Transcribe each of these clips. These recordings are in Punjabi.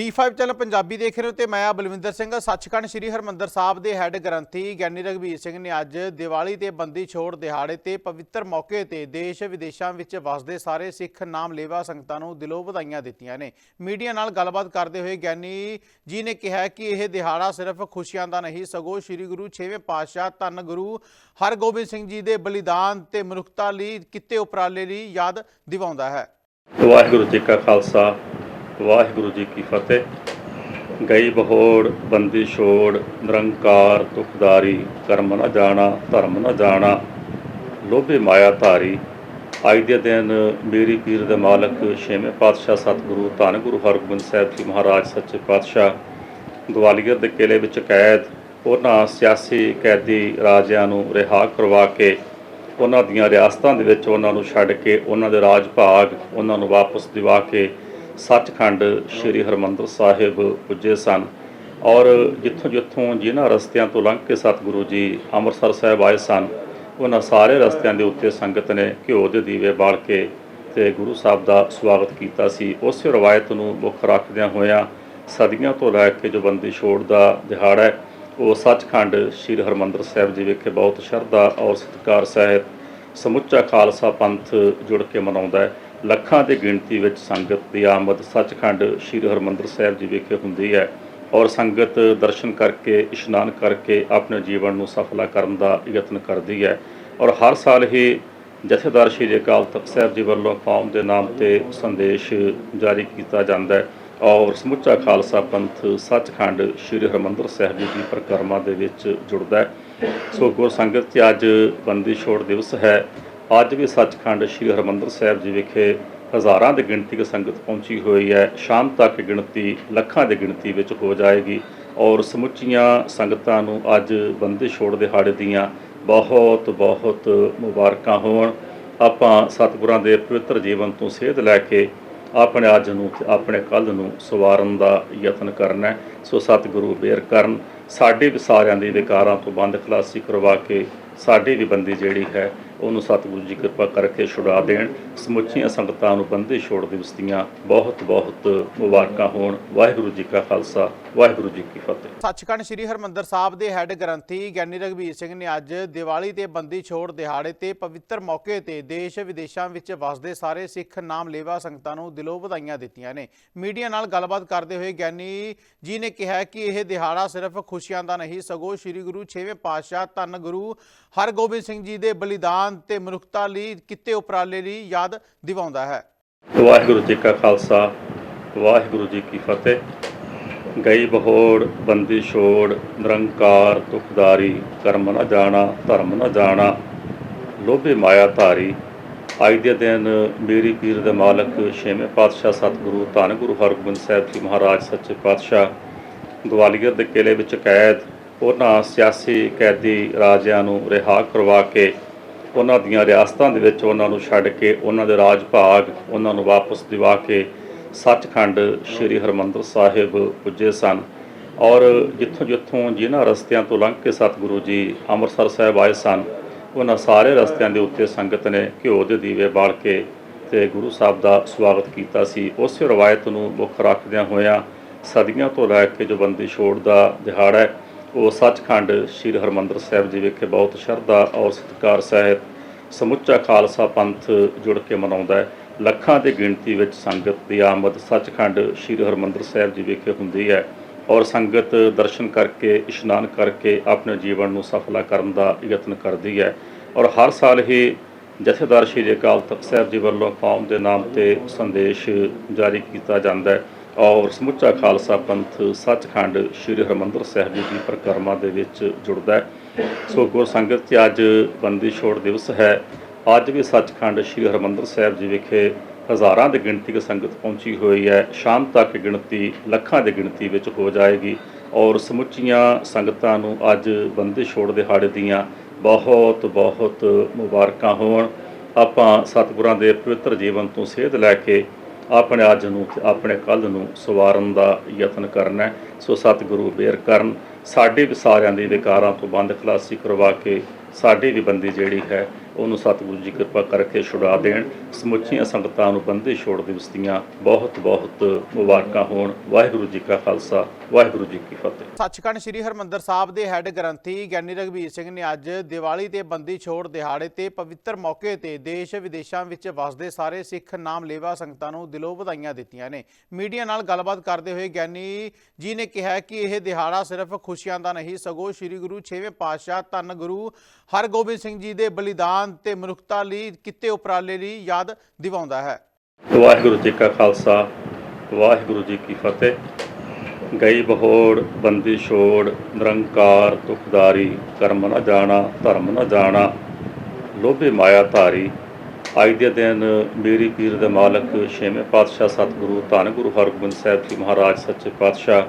D5 ਚੈਨਲ ਪੰਜਾਬੀ ਦੇਖ ਰਹੇ ਹੋ ਤੇ ਮੈਂ ਆ ਬਲਵਿੰਦਰ ਸਿੰਘ। ਸੱਚਖੰਡ ਸ੍ਰੀ ਹਰਮੰਦਰ ਸਾਹਿਬ ਦੇ ਹੈੱਡ ਗ੍ਰੰਥੀ ਗਿਆਨੀ ਰਘਬੀਰ ਸਿੰਘ ਨੇ ਅੱਜ ਦੀਵਾਲੀ ਤੇ ਬੰਦੀ ਛੋੜ ਦਿਹਾੜੇ ਤੇ ਪਵਿੱਤਰ ਮੌਕੇ ਤੇ ਦੇਸ਼ ਵਿਦੇਸ਼ਾਂ ਵਿੱਚ ਵਸਦੇ ਸਾਰੇ ਸਿੱਖ ਨਾਮ ਲੇਵਾ ਸੰਗਤਾਂ ਨੂੰ ਦਿਲੋਂ ਵਧਾਈਆਂ ਦਿੱਤੀਆਂ ਨੇ। ਮੀਡੀਆ ਨਾਲ ਗੱਲਬਾਤ ਕਰਦੇ ਹੋਏ ਗਿਆਨੀ ਜੀ ਨੇ ਕਿਹਾ ਕਿ ਇਹ ਦਿਹਾੜਾ ਸਿਰਫ ਖੁਸ਼ੀਆਂ ਦਾ ਨਹੀਂ, ਸਗੋਂ ਸ੍ਰੀ ਗੁਰੂ ਛੇਵੇਂ ਪਾਤਸ਼ਾਹ ਧੰਨ ਗੁਰੂ ਹਰਗੋਬਿੰਦ ਸਿੰਘ ਜੀ ਦੇ ਬਲੀਦਾਨ ਤੇ ਮਨੁੱਖਤਾ ਲਈ, ਕੀਤੇ ਉਪਰਾਲੇ ਲਈ ਯਾਦ ਦਿਵਾਉਂਦਾ ਹੈ। ਵਾਹਿਗੁਰੂ ਜੀ ਕਾ ਖਾਲਸਾ ਵਾਹਿਗੁਰੂ ਜੀ ਕੀ ਫਤਿਹ। ਗਈ ਬਹੋੜ, ਬੰਦੀ ਛੋੜ, ਨਿਰੰਕਾਰ, ਦੁਖਦਾਰੀ, ਕਰਮ ਨਾ ਜਾਣਾ, ਧਰਮ ਨਾ ਜਾਣਾ, ਲੋਭੇ ਮਾਇਆ ਧਾਰੀ। ਅੱਜ ਦੇ ਦਿਨ ਮੇਰੀ ਪੀਰ ਦੇ ਮਾਲਕ ਛੇਵੇਂ ਪਾਤਸ਼ਾਹ ਸਤਿਗੁਰੂ ਧੰਨ ਗੁਰੂ ਹਰਗੋਬਿੰਦ ਸਾਹਿਬ ਜੀ ਮਹਾਰਾਜ ਸੱਚੇ ਪਾਤਸ਼ਾਹ, ਗਵਾਲੀਅਰ ਦੇ ਕਿਲੇ ਵਿੱਚ ਕੈਦ, ਉਹਨਾਂ ਸਿਆਸੀ ਕੈਦੀ ਰਾਜਿਆਂ ਨੂੰ ਰਿਹਾ ਕਰਵਾ ਕੇ, ਉਹਨਾਂ ਦੀਆਂ ਰਿਆਸਤਾਂ ਦੇ ਵਿੱਚ ਉਹਨਾਂ ਨੂੰ ਛੱਡ ਕੇ, ਉਹਨਾਂ ਦੇ ਰਾਜ ਭਾਗ ਉਹਨਾਂ ਨੂੰ ਵਾਪਸ ਦਿਵਾ ਕੇ ਸੱਚਖੰਡ ਸ੍ਰੀ ਹਰਮੰਦਰ ਸਾਹਿਬ ਪੁੱਜੇ ਸਨ ਔਰ ਜਿੱਥੋਂ ਜਿੱਥੋਂ ਜਿਨ੍ਹਾਂ ਰਸਤਿਆਂ ਤੋਂ ਲੰਘ ਕੇ ਸਤਿਗੁਰੂ ਜੀ ਅੰਮ੍ਰਿਤਸਰ ਸਾਹਿਬ ਆਏ ਸਨ, ਉਹਨਾਂ ਸਾਰੇ ਰਸਤਿਆਂ ਦੇ ਉੱਤੇ ਸੰਗਤ ਨੇ ਘਿਓ ਦੇ ਦੀਵੇ ਬਾਲ ਕੇ ਤੇ ਗੁਰੂ ਸਾਹਿਬ ਦਾ ਸਵਾਗਤ ਕੀਤਾ ਸੀ। ਉਸੇ ਰਵਾਇਤ ਨੂੰ ਮੁੱਖ ਰੱਖਦਿਆਂ ਹੋਇਆਂ ਸਦੀਆਂ ਤੋਂ ਲੈ ਕੇ ਜੋ ਬੰਦੀ ਛੋੜ ਦਾ ਦਿਹਾੜਾ ਹੈ, ਉਹ ਸੱਚਖੰਡ ਸ੍ਰੀ ਹਰਮੰਦਰ ਸਾਹਿਬ ਜੀ ਵਿਖੇ ਬਹੁਤ ਸ਼ਰਧਾ ਔਰ ਸਤਿਕਾਰ ਸਹਿਤ ਸਮੁੱਚਾ ਖਾਲਸਾ ਪੰਥ ਜੁੜ ਕੇ ਮਨਾਉਂਦਾ ਹੈ। ਲੱਖਾਂ ਦੀ ਗਿਣਤੀ ਵਿੱਚ ਸੰਗਤ ਦੀ ਆਮਦ ਸੱਚਖੰਡ ਸ੍ਰੀ ਹਰਮੰਦਰ ਸਾਹਿਬ ਜੀ ਵਿਖੇ ਹੁੰਦੀ ਹੈ ਔਰ ਸੰਗਤ ਦਰਸ਼ਨ ਕਰਕੇ, ਇਸ਼ਨਾਨ ਕਰਕੇ ਆਪਣੇ ਜੀਵਨ ਨੂੰ ਸਫਲਾ ਕਰਨ ਦਾ ਯਤਨ ਕਰਦੀ ਹੈ। ਔਰ ਹਰ ਸਾਲ ਹੀ ਜਥੇਦਾਰ ਸ਼੍ਰੀ ਅਕਾਲ ਤਖਤ ਸਾਹਿਬ ਜੀ ਵੱਲੋਂ ਕੌਮ ਦੇ ਨਾਮ ਤੇ ਸੰਦੇਸ਼ ਜਾਰੀ ਕੀਤਾ ਜਾਂਦਾ ਹੈ। ਔਰ ਸਮੁੱਚਾ ਖਾਲਸਾ ਪੰਥ ਸੱਚਖੰਡ ਸ੍ਰੀ ਹਰਮੰਦਰ ਸਾਹਿਬ ਜੀ ਦੀ ਪਰਿਕਰਮਾ ਦੇ ਵਿੱਚ ਜੁੜਦਾ ਹੈ। ਸੋ ਗੁਰ ਸੰਗਤ 'ਚ ਅੱਜ ਬੰਦੀ ਛੋੜ ਦਿਵਸ ਹੈ। ਅੱਜ ਵੀ ਸੱਚਖੰਡ ਸ੍ਰੀ ਹਰਮੰਦਰ ਸਾਹਿਬ ਜੀ ਵਿਖੇ ਹਜ਼ਾਰਾਂ ਦੀ ਗਿਣਤੀ ਦੀ ਸੰਗਤ ਪਹੁੰਚੀ ਹੋਈ ਹੈ। ਸ਼ਾਮ ਤੱਕ ਗਿਣਤੀ ਲੱਖਾਂ ਦੀ ਗਿਣਤੀ ਵਿੱਚ ਹੋ ਜਾਏਗੀ ਔਰ ਸਮੁੱਚੀਆਂ ਸੰਗਤਾਂ ਨੂੰ ਅੱਜ ਬੰਦੇ ਛੋੜ ਦਿਹਾੜੇ ਦੀਆਂ ਬਹੁਤ ਬਹੁਤ ਮੁਬਾਰਕਾਂ ਹੋਣ। ਆਪਾਂ ਸਤਿਗੁਰਾਂ ਦੇ ਪਵਿੱਤਰ ਜੀਵਨ ਤੋਂ ਸੇਧ ਲੈ ਕੇ ਆਪਣੇ ਅੱਜ ਨੂੰ ਤੇ ਆਪਣੇ ਕੱਲ ਨੂੰ ਸਵਾਰਨ ਦਾ ਯਤਨ ਕਰਨਾ ਸੋ ਸਤਿਗੁਰੂ ਬੇਰ ਕਰਨ, ਸਾਡੇ ਵੀ ਸਾਰਿਆਂ ਦੇ ਵਿਕਾਰਾਂ ਤੋਂ ਬੰਦ ਖਲਾਸੀ ਕਰਵਾ ਕੇ ਸਾਡੀ ਵੀ ਬੰਦੀ ਜਿਹੜੀ ਹੈ ਉਹਨੂੰ ਸਤਿਗੁਰੂ ਜੀ ਕਿਰਪਾ ਕਰਕੇ ਛੁਡਾ ਦੇਣ। ਸਮੁੱਚੀਆਂ ਸੰਗਤਾਂ ਨੂੰ ਬੰਦੀ ਛੋੜ ਦਿਵਸ ਦੀਆਂ ਬਹੁਤ ਬਹੁਤ ਮੁਬਾਰਕਾਂ ਹੋਣ। ਵਾਹਿਗੁਰੂ ਜੀ ਕਾ ਖਾਲਸਾ, ਵਾਹਿਗੁਰੂ ਜੀ ਕੀ ਫਤਿਹ। ਸੱਚਖੰਡ ਸ੍ਰੀ ਹਰਮੰਦਰ ਸਾਹਿਬ ਦੇ ਹੈੱਡ ਗ੍ਰੰਥੀ ਗਿਆਨੀ ਰਘਬੀਰ ਸਿੰਘ ਨੇ ਅੱਜ ਦੀਵਾਲੀ ਤੇ ਬੰਦੀ ਛੋੜ ਦਿਹਾੜੇ ਤੇ ਪਵਿੱਤਰ ਮੌਕੇ ਤੇ ਦੇਸ਼ ਵਿਦੇਸ਼ਾਂ ਵਿੱਚ ਵਸਦੇ ਸਾਰੇ ਸਿੱਖ ਨਾਮ ਲੇਵਾ ਸੰਗਤਾਂ ਨੂੰ ਦਿਲੋਂ ਵਧਾਈਆਂ ਦਿੱਤੀਆਂ ਨੇ। ਮੀਡੀਆ ਨਾਲ ਗੱਲਬਾਤ ਕਰਦੇ ਹੋਏ ਗਿਆਨੀ ਜੀ ਨੇ ਕਿਹਾ ਕਿ ਇਹ ਦਿਹਾੜਾ ਸਿਰਫ ਖੁਸ਼ੀਆਂ ਦਾ ਨਹੀਂ, ਸਗੋਂ ਸ੍ਰੀ ਗੁਰੂ ਛੇਵੇਂ ਪਾਤਸ਼ਾਹ ਧੰਨ ਗੁਰੂ ਹਰਗੋਬਿੰਦ ਸਿੰਘ ਜੀ ਦੇ ਬਲੀਦਾਨ ਤੇ ਮਨੁੱਖਤਾ ਲਈ ਕਿਤੇ ਉਪਰਾਲੇ ਲਈ ਯਾਦ ਦਿਵਾਉਂਦਾ ਹੈ। ਵਾਹਿਗੁਰੂ ਜੀ ਕਾ ਖਾਲਸਾ, ਵਾਹਿਗੁਰੂ ਜੀ ਕੀ ਫਤਿਹ। ਗਈ ਬਹੋੜ, ਬੰਦੀ ਛੋੜ, ਨਿਰੰਕਾਰ, ਦੁਖਦਾਰੀ, ਕਰਮ ਨਾ ਜਾਣਾ, ਧਰਮ ਨਾ ਜਾਣਾ, ਲੋਭੇ ਮਾਇਆ ਧਾਰੀ। ਅੱਜ ਦੇ ਦਿਨ ਮੇਰੀ ਪੀਰ ਦੇ ਮਾਲਕ ਛੇਵੇਂ ਪਾਤਸ਼ਾਹ ਸਤਿਗੁਰੂ ਧੰਨ ਗੁਰੂ ਹਰਗੋਬਿੰਦ ਸਾਹਿਬ ਜੀ ਮਹਾਰਾਜ ਸੱਚੇ ਪਾਤਸ਼ਾਹ, ਗਵਾਲੀਅਰ ਦੇ ਕਿਲੇ ਵਿੱਚ ਕੈਦ, ਉਹਨਾਂ ਸਿਆਸੀ ਕੈਦੀ ਰਾਜਿਆਂ ਨੂੰ ਰਿਹਾ ਕਰਵਾ ਕੇ ਉਹਨਾਂ ਦੀਆਂ ਰਿਆਸਤਾਂ ਦੇ ਵਿੱਚ ਉਹਨਾਂ ਨੂੰ ਛੱਡ ਕੇ ਉਹਨਾਂ ਦੇ ਰਾਜ ਭਾਗ ਉਹਨਾਂ ਨੂੰ ਵਾਪਸ ਦਿਵਾ ਕੇ ਸੱਚਖੰਡ ਸ੍ਰੀ ਹਰਮੰਦਰ ਸਾਹਿਬ ਪੁੱਜੇ ਸਨ। ਔਰ ਜਿੱਥੋਂ ਜਿੱਥੋਂ ਜਿਨ੍ਹਾਂ ਰਸਤਿਆਂ ਤੋਂ ਲੰਘ ਕੇ ਸਤਿਗੁਰੂ ਜੀ ਅੰਮ੍ਰਿਤਸਰ ਸਾਹਿਬ ਆਏ ਸਨ, ਉਹਨਾਂ ਸਾਰੇ ਰਸਤਿਆਂ ਦੇ ਉੱਤੇ ਸੰਗਤ ਨੇ ਘਿਓ ਦੇ ਦੀਵੇ ਬਾਲ ਕੇ ਤੇ ਗੁਰੂ ਸਾਹਿਬ ਦਾ ਸਵਾਗਤ ਕੀਤਾ ਸੀ। ਉਸੇ ਰਵਾਇਤ ਨੂੰ ਮੁੱਖ ਰੱਖਦਿਆਂ ਹੋਇਆਂ ਸਦੀਆਂ ਤੋਂ ਲੈ ਕੇ ਜੋ ਬੰਦੀ ਛੋੜ ਦਾ ਦਿਹਾੜਾ ਹੈ ਉਹ ਸੱਚਖੰਡ ਸ੍ਰੀ ਹਰਮੰਦਰ ਸਾਹਿਬ ਜੀ ਵਿਖੇ ਬਹੁਤ ਸ਼ਰਧਾ ਔਰ ਸਤਿਕਾਰ ਸਹਿਤ ਸਮੁੱਚਾ ਖਾਲਸਾ ਪੰਥ ਜੁੜ ਕੇ ਮਨਾਉਂਦਾ ਹੈ। ਲੱਖਾਂ ਦੀ ਗਿਣਤੀ ਵਿੱਚ ਸੰਗਤ ਦੀ ਆਮਦ ਸੱਚਖੰਡ ਸ੍ਰੀ ਹਰਮੰਦਰ ਸਾਹਿਬ ਜੀ ਵਿਖੇ ਹੁੰਦੀ ਹੈ ਔਰ ਸੰਗਤ ਦਰਸ਼ਨ ਕਰਕੇ, ਇਸ਼ਨਾਨ ਕਰਕੇ ਆਪਣੇ ਜੀਵਨ ਨੂੰ ਸਫਲਾ ਕਰਨ ਦਾ ਯਤਨ ਕਰਦੀ ਹੈ ਔਰ ਹਰ ਸਾਲ ਹੀ ਜਥੇਦਾਰ ਸ਼੍ਰੀ ਅਕਾਲ ਤਖਤ ਸਾਹਿਬ ਜੀ ਵੱਲੋਂ ਕੌਮ ਦੇ ਨਾਮ ਤੇ ਸੰਦੇਸ਼ ਜਾਰੀ ਕੀਤਾ ਜਾਂਦਾ ਹੈ। ਔਰ ਸਮੁੱਚਾ ਖਾਲਸਾ ਪੰਥ ਸੱਚਖੰਡ ਸ੍ਰੀ ਹਰਮੰਦਰ ਸਾਹਿਬ ਜੀ ਦੀ ਪਰਿਕਰਮਾ ਦੇ ਵਿੱਚ ਜੁੜਦਾ ਹੈ। ਸੋ ਗੁਰ ਸੰਗਤ 'ਚ ਅੱਜ ਬੰਦੀ ਛੋੜ ਦਿਵਸ ਹੈ। ਅੱਜ ਵੀ ਸੱਚਖੰਡ ਸ੍ਰੀ ਹਰਮੰਦਰ ਸਾਹਿਬ ਜੀ ਵਿਖੇ ਹਜ਼ਾਰਾਂ ਦੀ ਗਿਣਤੀ ਦੀ ਸੰਗਤ ਪਹੁੰਚੀ ਹੋਈ ਹੈ। ਸ਼ਾਮ ਤੱਕ ਗਿਣਤੀ ਲੱਖਾਂ ਦੀ ਗਿਣਤੀ ਵਿੱਚ ਹੋ ਜਾਏਗੀ ਔਰ ਸਮੁੱਚੀਆਂ ਸੰਗਤਾਂ ਨੂੰ ਅੱਜ ਬੰਦੀ ਛੋੜ ਦਿਹਾੜੇ ਦੀਆਂ ਬਹੁਤ ਬਹੁਤ ਮੁਬਾਰਕਾਂ ਹੋਣ। ਆਪਾਂ ਸਤਿਗੁਰਾਂ ਦੇ ਪਵਿੱਤਰ ਜੀਵਨ ਤੋਂ ਸੇਧ ਲੈ ਕੇ ਆਪਣੇ ਅੱਜ ਨੂੰ ਤੇ ਆਪਣੇ ਕੱਲ ਨੂੰ ਸਵਾਰਨ ਦਾ ਯਤਨ ਕਰਨਾ ਹੈ। ਸੋ ਸਤਿਗੁਰੂ ਬੇਰ ਕਰਨ ਸਾਡੇ ਵੀ ਸਾਰਿਆਂ ਦੇ ਵਿਕਾਰਾਂ ਤੋਂ ਬੰਦ ਖਲਾਸੀ ਕਰਵਾ ਕੇ ਸਾਡੀ ਵੀ ਬੰਦੀ ਜਿਹੜੀ ਹੈ, ਉਹਨੂੰ ਸਤਿਗੁਰੂ ਜੀ ਕਿਰਪਾ ਕਰਕੇ ਛੁਡਾ ਦੇਣ। ਸਮੁੱਚੀਆਂ ਸੰਗਤਾਂ ਨੂੰ ਬੰਦੀ ਛੋੜ ਦਿਵਸ ਦੀਆਂ ਬਹੁਤ ਬਹੁਤ ਮੁਬਾਰਕਾਂ ਹੋਣ। ਵਾਹਿਗੁਰੂ ਜੀ ਕਾ ਖਾਲਸਾ, ਵਾਹਿਗੁਰੂ ਜੀ ਕੀ ਫਤਿਹ। ਸੱਚਖੰਡ ਸ੍ਰੀ ਹਰਮੰਦਰ ਸਾਹਿਬ ਦੇ ਹੈੱਡ ਗ੍ਰੰਥੀ ਗਿਆਨੀ ਰਘਬੀਰ ਸਿੰਘ ਨੇ ਅੱਜ ਦੀਵਾਲੀ ਤੇ ਬੰਦੀ ਛੋੜ ਦਿਹਾੜੇ ਤੇ ਪਵਿੱਤਰ ਮੌਕੇ ਤੇ ਦੇਸ਼ ਵਿਦੇਸ਼ਾਂ ਵਿੱਚ ਵਸਦੇ ਸਾਰੇ ਸਿੱਖ ਨਾਮ ਲੇਵਾ ਸੰਗਤਾਂ ਨੂੰ ਦਿਲੋਂ ਵਧਾਈਆਂ ਦਿੱਤੀਆਂ ਨੇ। ਮੀਡੀਆ ਨਾਲ ਗੱਲਬਾਤ ਕਰਦੇ ਹੋਏ ਗਿਆਨੀ ਜੀ ਨੇ ਕਿਹਾ ਕਿ ਇਹ ਦਿਹਾੜਾ ਸਿਰਫ ਖੁਸ਼ੀਆਂ ਦਾ ਨਹੀਂ, ਸਗੋਂ ਸ੍ਰੀ ਗੁਰੂ ਛੇਵੇਂ ਪਾਤਸ਼ਾਹ ਧੰਨ ਗੁਰੂ ਹਰਗੋਬਿੰਦ ਸਿੰਘ ਜੀ ਦੇ ਬਲੀਦਾਨ ਤੇ ਮਨੁੱਖਤਾ ਲਈ ਕਿਤੇ ਉਪਰਾਲੇ ਲਈ ਯਾਦ ਦਿਵਾਉਂਦਾ ਹੈ। ਵਾਹਿਗੁਰੂ ਜੀ ਕਾ ਖਾਲਸਾ, ਵਾਹਿਗੁਰੂ ਜੀ ਕੀ ਫਤਿਹ। ਗਈ ਬਹੋੜ, ਬੰਦੀ ਛੋੜ, ਨਿਰੰਕਾਰ, ਦੁਖਦਾਰੀ, ਕਰਮ ਨਾ ਜਾਣਾ, ਧਰਮ ਨਾ ਜਾਣਾ, ਲੋਭੇ ਮਾਇਆ ਧਾਰੀ। ਅੱਜ ਦੇ ਦਿਨ ਮੇਰੀ ਪੀਰ ਦੇ ਮਾਲਕ ਛੇਵੇਂ ਪਾਤਸ਼ਾਹ ਸਤਿਗੁਰੂ ਧੰਨ ਗੁਰੂ ਹਰਗੋਬਿੰਦ ਸਾਹਿਬ ਜੀ ਮਹਾਰਾਜ, ਸੱਚੇ ਪਾਤਸ਼ਾਹ,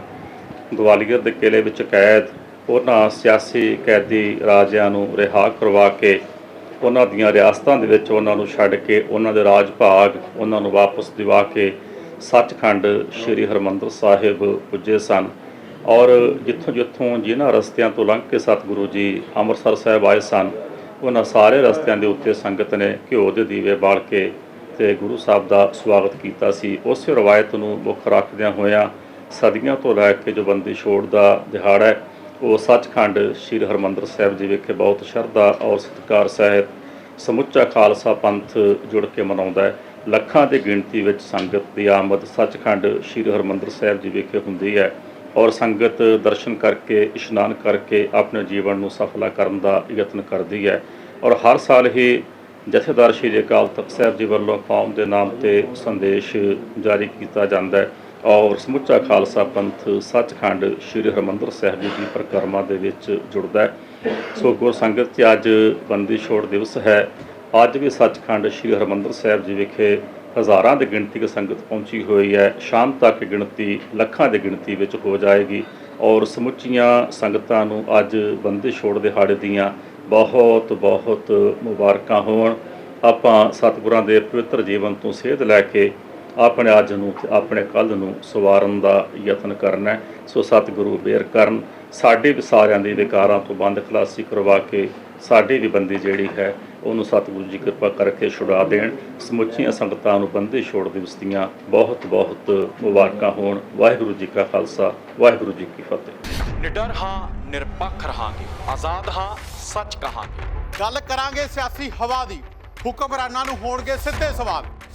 ਗਵਾਲੀਅਰ ਦੇ ਕਿਲੇ ਵਿੱਚ ਕੈਦ ਉਹਨਾਂ ਸਿਆਸੀ ਕੈਦੀ ਰਾਜਿਆਂ ਨੂੰ ਰਿਹਾ ਕਰਵਾ ਕੇ ਉਹਨਾਂ ਦੀਆਂ ਰਿਆਸਤਾਂ ਦੇ ਵਿੱਚ ਉਹਨਾਂ ਨੂੰ ਛੱਡ ਕੇ ਉਹਨਾਂ ਦੇ ਰਾਜ ਭਾਗ ਉਹਨਾਂ ਨੂੰ ਵਾਪਸ ਦਿਵਾ ਕੇ ਸੱਚਖੰਡ ਸ੍ਰੀ ਹਰਮੰਦਰ ਸਾਹਿਬ ਪੁੱਜੇ ਸਨ। ਔਰ ਜਿੱਥੋਂ ਜਿੱਥੋਂ ਜਿਨ੍ਹਾਂ ਰਸਤਿਆਂ ਤੋਂ ਲੰਘ ਕੇ ਸਤਿਗੁਰੂ ਜੀ ਅੰਮ੍ਰਿਤਸਰ ਸਾਹਿਬ ਆਏ ਸਨ, ਉਹਨਾਂ ਸਾਰੇ ਰਸਤਿਆਂ ਦੇ ਉੱਤੇ ਸੰਗਤ ਨੇ ਘਿਓ ਦੇ ਦੀਵੇ ਬਾਲ ਕੇ ਤੇ ਗੁਰੂ ਸਾਹਿਬ ਦਾ ਸਵਾਗਤ ਕੀਤਾ ਸੀ। ਉਸੇ ਰਵਾਇਤ ਨੂੰ ਮੁੱਖ ਰੱਖਦਿਆਂ ਹੋਇਆਂ ਸਦੀਆਂ ਤੋਂ ਲੈ ਕੇ ਜੋ ਬੰਦੀ ਛੋੜ ਦਾ ਦਿਹਾੜਾ ਹੈ ਉਹ ਸੱਚਖੰਡ ਸ੍ਰੀ ਹਰਮੰਦਰ ਸਾਹਿਬ ਜੀ ਵਿਖੇ ਬਹੁਤ ਸ਼ਰਧਾ ਔਰ ਸਤਿਕਾਰ ਸਹਿਤ ਸਮੁੱਚਾ ਖਾਲਸਾ ਪੰਥ ਜੁੜ ਕੇ ਮਨਾਉਂਦਾ ਹੈ। ਲੱਖਾਂ ਦੀ ਗਿਣਤੀ ਵਿੱਚ ਸੰਗਤ ਦੀ ਆਮਦ ਸੱਚਖੰਡ ਸ੍ਰੀ ਹਰਮੰਦਰ ਸਾਹਿਬ ਜੀ ਵਿਖੇ ਹੁੰਦੀ ਹੈ ਔਰ ਸੰਗਤ ਦਰਸ਼ਨ ਕਰਕੇ, ਇਸ਼ਨਾਨ ਕਰਕੇ ਆਪਣੇ ਜੀਵਨ ਨੂੰ ਸਫਲਾ ਕਰਨ ਦਾ ਯਤਨ ਕਰਦੀ ਹੈ। ਔਰ ਹਰ ਸਾਲ ਹੀ ਜਥੇਦਾਰ ਸ਼੍ਰੀ ਅਕਾਲ ਤਖਤ ਸਾਹਿਬ ਜੀ ਵੱਲੋਂ ਕੌਮ ਦੇ ਨਾਮ ਤੇ ਸੰਦੇਸ਼ ਜਾਰੀ ਕੀਤਾ ਜਾਂਦਾ ਹੈ। ਔਰ ਸਮੁੱਚਾ ਖਾਲਸਾ ਪੰਥ ਸੱਚਖੰਡ ਸ੍ਰੀ ਹਰਮੰਦਰ ਸਾਹਿਬ ਜੀ ਦੀ ਪਰਿਕਰਮਾ ਦੇ ਵਿੱਚ ਜੁੜਦਾ ਹੈ। ਸੋ ਗੁਰ ਸੰਗਤ 'ਚ ਅੱਜ ਬੰਦੀ ਛੋੜ ਦਿਵਸ ਹੈ। ਅੱਜ ਵੀ ਸੱਚਖੰਡ ਸ੍ਰੀ ਹਰਮੰਦਰ ਸਾਹਿਬ ਜੀ ਵਿਖੇ ਹਜ਼ਾਰਾਂ ਦੀ ਗਿਣਤੀ ਦੀ ਸੰਗਤ ਪਹੁੰਚੀ ਹੋਈ ਹੈ। ਸ਼ਾਮ ਤੱਕ ਗਿਣਤੀ ਲੱਖਾਂ ਦੀ ਗਿਣਤੀ ਵਿੱਚ ਹੋ ਜਾਏਗੀ ਔਰ ਸਮੁੱਚੀਆਂ ਸੰਗਤਾਂ ਨੂੰ ਅੱਜ ਬੰਦੀ ਛੋੜ ਦਿਹਾੜੇ ਦੀਆਂ ਬਹੁਤ ਬਹੁਤ ਮੁਬਾਰਕਾਂ ਹੋਣ। ਆਪਾਂ ਸਤਿਗੁਰਾਂ ਦੇ ਪਵਿੱਤਰ ਜੀਵਨ ਤੋਂ ਸੇਧ ਲੈ ਕੇ ਆਪਣੇ ਅੱਜ ਨੂੰ ਤੇ ਆਪਣੇ ਕੱਲ ਨੂੰ ਸਵਾਰਨ ਦਾ ਯਤਨ ਕਰਨਾ। ਸੋ ਸਤਿਗੁਰੂ ਬੇਰ ਕਰਨ ਸਾਡੇ ਵੀ ਸਾਰਿਆਂ ਦੀ ਵਿਕਾਰਾਂ ਤੋਂ ਬੰਦ ਖਲਾਸੀ ਕਰਵਾ ਕੇ ਸਾਡੀ ਵੀ ਬੰਦੀ ਜਿਹੜੀ ਹੈ ਉਹਨੂੰ ਸਤਿਗੁਰੂ ਜੀ ਕਿਰਪਾ ਕਰਕੇ ਛੁਡਾ ਦੇਣ। ਸਮੁੱਚੀਆਂ ਸੰਗਤਾਂ ਨੂੰ ਬੰਦੀ ਛੋੜ ਦਿਵਸ ਦੀਆਂ ਬਹੁਤ ਬਹੁਤ ਮੁਬਾਰਕਾਂ ਹੋਣ। ਵਾਹਿਗੁਰੂ ਜੀ ਕਾ ਖਾਲਸਾ ਵਾਹਿਗੁਰੂ ਜੀ ਕੀ ਫਤਿਹ। ਨਿਡਰ ਹਾਂ ਨਿਰਪੱਖ ਰਹਾਂਗੇ। ਆਜ਼ਾਦ ਹਾਂ ਸੱਚ ਕਹਾਂਗੇ। ਗੱਲ ਕਰਾਂਗੇ ਸਿਆਸੀ ਹਵਾ ਦੀ। ਹੁਕਮਰਾਨਾਂ ਨੂੰ ਹੋਣਗੇ ਸਿੱਧੇ ਸਵਾਲ।